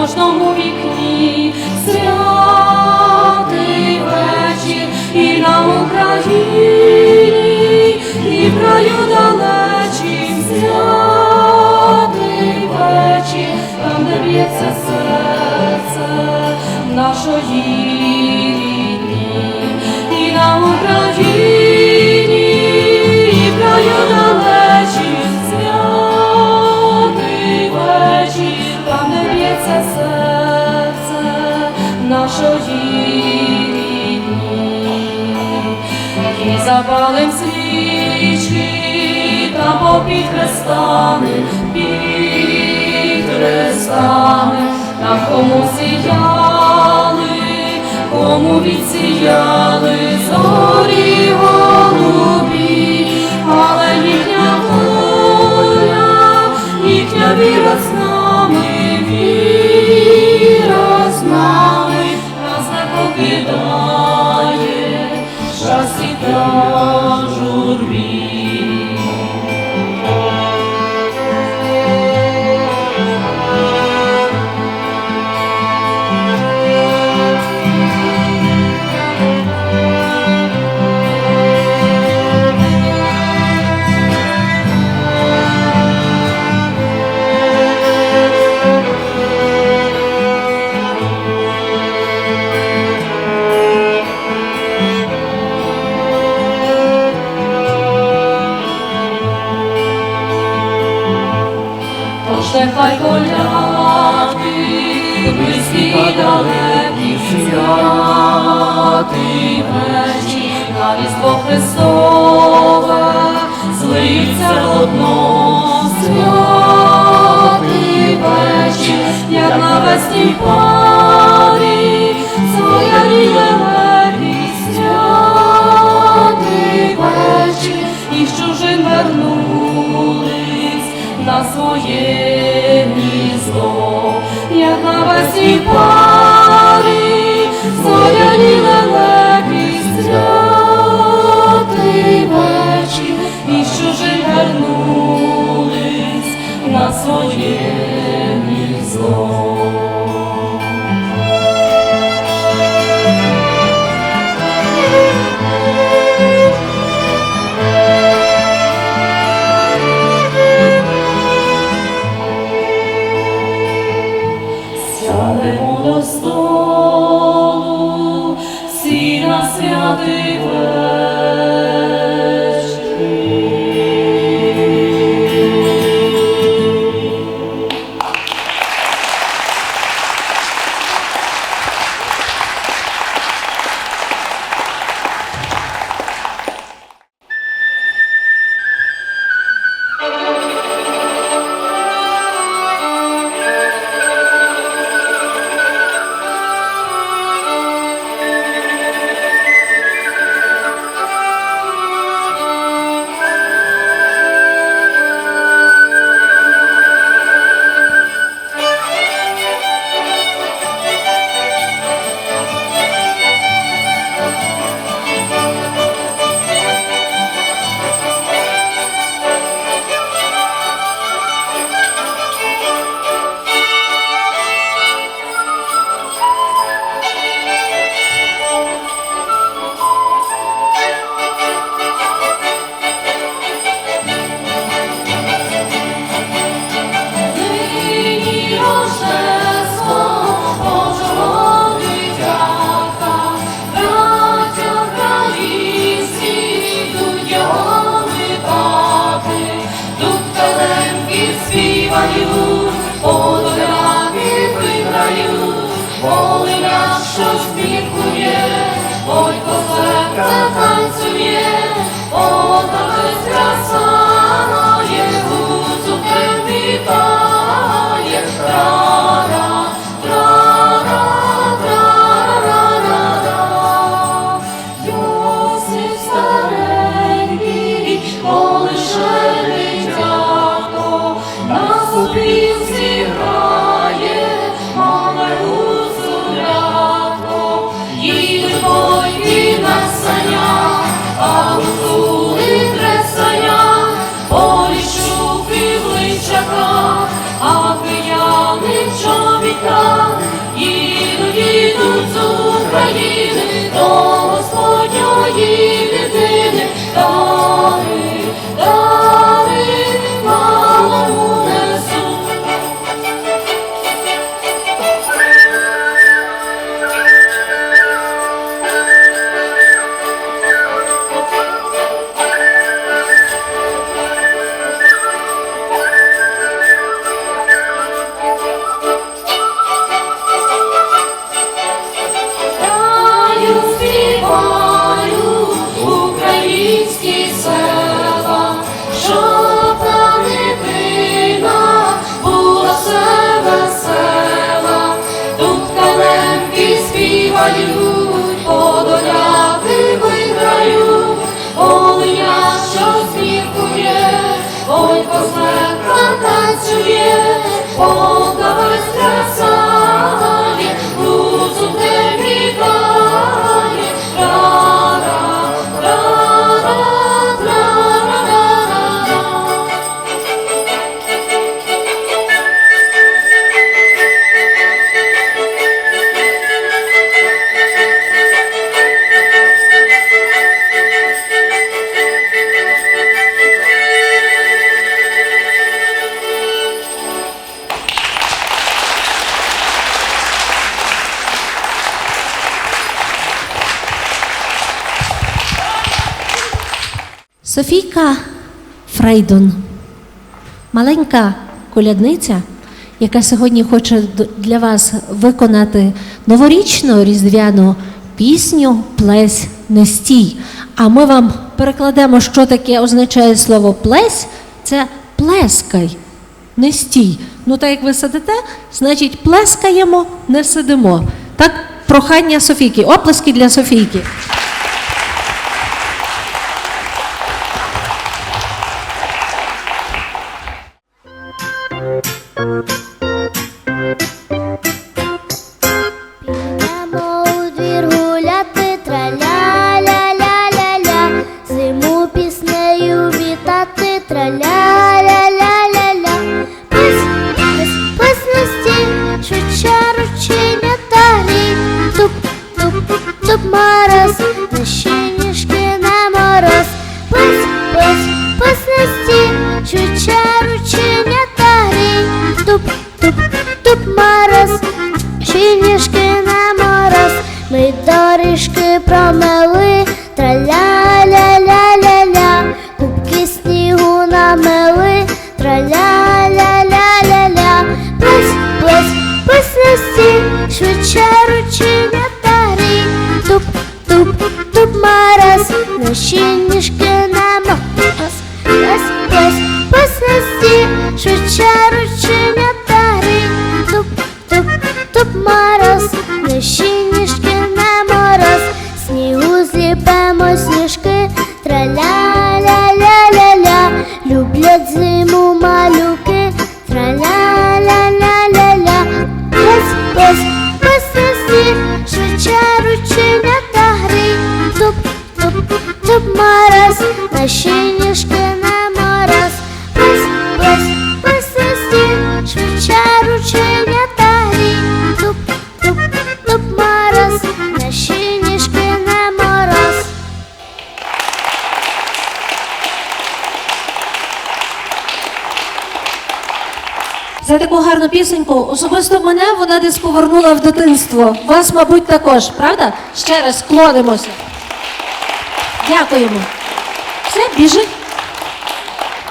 кожному вікні, святий вечір і на Україні, і в краю далечім святий вечір, там де б'ється серце нашої рідні, і на Україні. нашої рідні, і запалим свічки та попід хрестами, під хрестами, там кому сіяли, кому відсіяли зорі. далекі святи вечі, на вісло Христове, злився одно святий вечір, як на весні парі, своя рівня. Ой, козлека танцює, подалась краса. Софійка Фрейдун, маленька колядниця, яка сьогодні хоче для вас виконати новорічну різдвяну пісню Плесь не стій. А ми вам перекладемо, що таке означає слово плесь. Це плескай, не стій. Ну, так як ви сидите, значить плескаємо, не сидимо. Так, прохання Софійки, оплески для Софійки. Траля-ля-ля-ля-ля. Пис, пис на стін, швидше ручення та грій, туп, туп, туп мороз, наші ніжки на мороз. Пис, пис, пис на стін, швидше ручення та грій, туп, туп, туп мороз. Шинішки на мороз, ми доріжки промели, стін, швидше ручення та грій, туп, туп, туп мороз, наші ніжки наші ніжки на мороз, пес, пес на сніг, швидше ручення та грій, туп, туп, туп мороз, наші ніжки на мороз. За таку гарну пісеньку особисто мене вона десь повернула в дитинство. Вас, мабуть, також, правда? Ще раз клонимося. Дякуємо. Все, біжить.